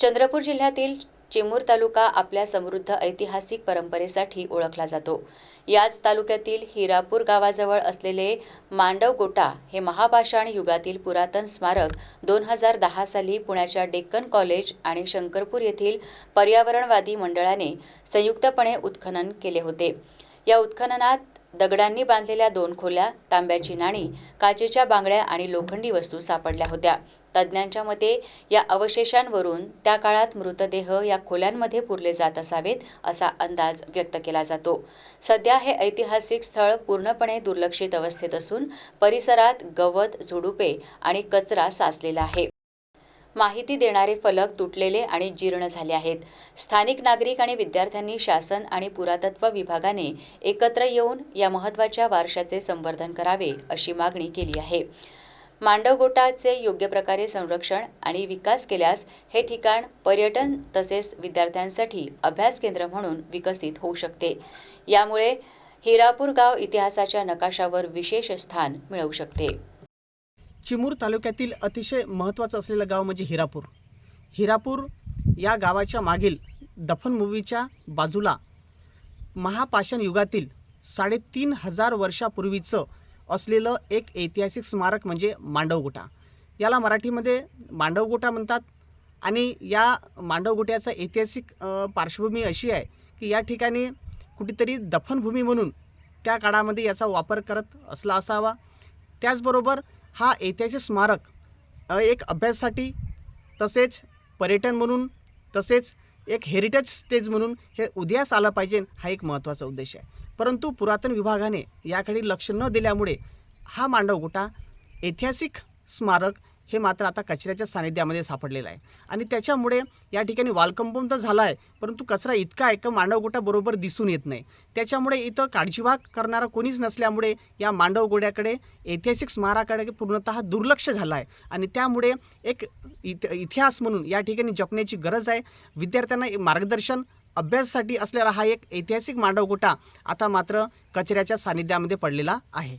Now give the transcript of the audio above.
चंद्रपूर जिल्ह्यातील चिमूर तालुका आपल्या समृद्ध ऐतिहासिक परंपरेसाठी ओळखला जातो. याच तालुक्यातील हिरापूर गावाजवळ असलेले मांडव गोटा हे महापाषाण युगातील पुरातन स्मारक दोन हजार दहा साली पुण्याच्या डेक्कन कॉलेज आणि शंकरपूर येथील पर्यावरणवादी मंडळाने संयुक्तपणे उत्खनन केले होते. या उत्खननात दगडांनी बांधलेल्या दोन खोल्या तांब्याची नाणी काचेच्या बांगड्या आणि लोखंडी वस्तू सापडल्या होत्या. तज्ज्ञांच्या मते या अवशेषांवरून त्या काळात मृतदेह या खोल्यांमध्ये पुरले जात असावेत असा अंदाज व्यक्त केला जातो. सध्या हे ऐतिहासिक स्थळ पूर्णपणे दुर्लक्षित अवस्थेत असून परिसरात गवत झुडुपे आणि कचरा साचलेला आहे. माहिती देणारे फलक तुटलेले आणि जीर्ण झाले आहेत. स्थानिक नागरिक आणि विद्यार्थ्यांनी शासन आणि पुरातत्व विभागाने एकत्र येऊन या महत्त्वाच्या वारशाचे संवर्धन करावे अशी मागणी केली आहे. मांडवगोटाचे योग्य प्रकारे संरक्षण आणि विकास केल्यास हे ठिकाण पर्यटन तसेच विद्यार्थ्यांसाठी अभ्यास केंद्र म्हणून विकसित होऊ शकते. यामुळे हिरापूर गाव इतिहासाच्या नकाशावर विशेष स्थान मिळवू शकते. चिमूर तालुक्यातील अतिशय महत्त्वाचं असलेलं गाव म्हणजे हिरापूर. हिरापूर या गावाच्या मागील दफन मूवीच्या बाजूला महापाषाण युगातील साडेतीन हजार वर्षापूर्वीचं असलेलं एक ऐतिहासिक स्मारक म्हणजे मांडवगोटा. याला मराठीमध्ये मांडवगोटा म्हणतात आणि या मांडवगोट्याचं ऐतिहासिक पार्श्वभूमी अशी आहे की या ठिकाणी कुठेतरी दफनभूमी म्हणून त्या काळामध्ये याचा वापर करत असला असावा. त्याचबरोबर हा ऐतिहासिक स्मारक एक अभ्यासासाठी तसेच पर्यटन म्हणून तसेच एक हेरिटेज स्टेज म्हणून हे उदयास आलं पाहिजे हा एक महत्त्वाचा उद्देश आहे. परंतु पुरातन विभागाने याकडे लक्ष न दिल्यामुळे हा मांडवगोटा ऐतिहासिक स्मारक हे मात्र आता कचऱ्याच्या सानिध्यामध्ये सापडलेलं आहे. आणि त्याच्यामुळे या ठिकाणी वालकंपम तर झाला आहे परंतु कचरा इतका आहे का मांडवगोटा बरोबर दिसून येत नाही. त्याच्यामुळे इथं काळजीभाग करणारा कोणीच नसल्यामुळे या मांडवगोड्याकडे ऐतिहासिक स्मारकाकडे पूर्णतः दुर्लक्ष झालं आहे आणि त्यामुळे एक इत इतिहास म्हणून या ठिकाणी जपण्याची गरज आहे. विद्यार्थ्यांना मार्गदर्शन अभ्यासासाठी असलेला हा एक ऐतिहासिक मांडवगोटा आता मात्र कचऱ्याच्या सानिध्यामध्ये पडलेला आहे.